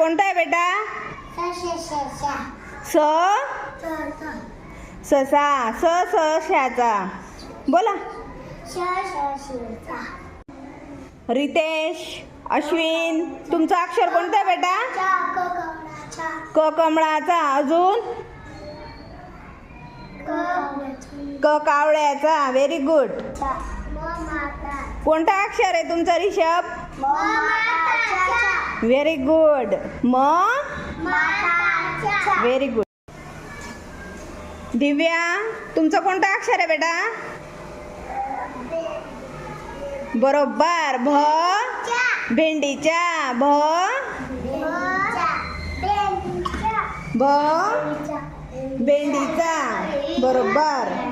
कोणता आहे बेटा? स? ससा स. स शाचा. बोला. रितेश अश्विन तुमचं अक्षर कोणतं आहे बेटा? क कमळाचा. अजून? क कावळ्याचा. व्हेरी गुड कोणता अक्षर आहे तुमचा रिषभ व्हेरी गुड म व्हेरी गुड दिव्या तुमचं कोणतं अक्षर आहे बेटा? बरोबर. भ? भेंडीच्या. भ? भ? भेंडीचा. बरोबर.